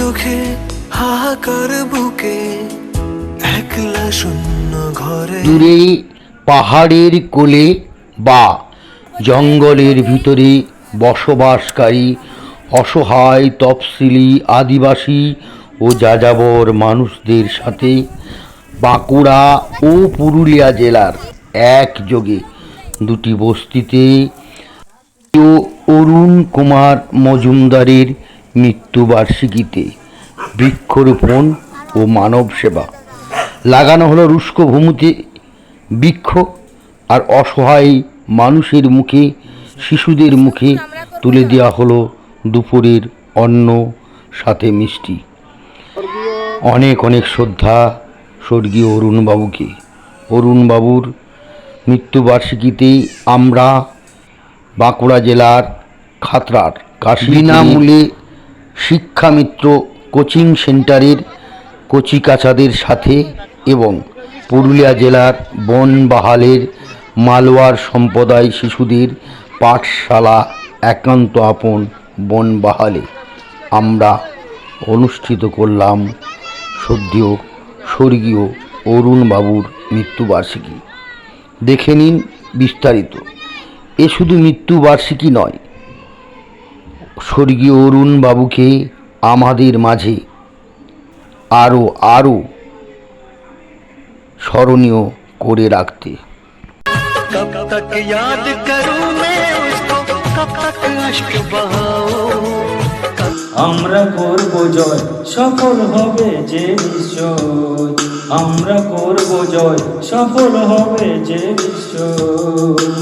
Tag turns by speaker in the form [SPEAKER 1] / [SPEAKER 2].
[SPEAKER 1] চোখে হাহাকার বুকে একলা শূন্য ঘরে।
[SPEAKER 2] দূরে পাহাড়ের কোলে বা জঙ্গলের ভিতরে বসবাসকারী, অসহায়, তফসিলি, আদিবাসী ও যাযাবর মানুষদের সাথে বাঁকুড়া ও পুরুলিয়া জেলার একযোগে দুটি বস্তিতে অরুণ কুমার মজুমদারের মৃত্যুবার্ষিকীতে বৃক্ষরোপণ ও মানব সেবা লাগানো হলো রুষ্ক ভূমিতে বৃক্ষ আর অসহায় মানুষের মুখে, শিশুদের মুখে তুলে দেওয়া হলো দুপুরের অন্ন, সাথে মিষ্টি। অনেক অনেক শ্রদ্ধা স্বর্গীয় অরুণবাবুকে। অরুণবাবুর মৃত্যুবার্ষিকীতে আমরা বাঁকুড়া জেলার খাতড়ার কাশী বিনামূল্যে শিক্ষামিত্র কোচিং সেন্টারের কচিকাচাদের সাথে এবং পুরুলিয়া জেলার বনবাহালের মালওয়ার সম্প্রদায় শিশুদের পাঠশালা একান্ত আপন বনবাহালে। আমরা অনুষ্ঠিত করলাম সদ্যীয় স্বর্গীয় অরুণবাবুর মৃত্যুবার্ষিকী। দেখে নিন বিস্তারিত। এ শুধু মৃত্যুবার্ষিকী নয় স্বর্গীয় অরুণ বাবুকে আমাদের মাঝে আরও আরও স্মরণীয় করে রাখতে
[SPEAKER 1] कब तक याद करूं मैं उसको कब तक अश्क बहाऊं कब
[SPEAKER 3] আমরা করব জয় সফল হবে যে নিশ্চয় আমরা করব জয় সফল হবে যে নিশ্চয়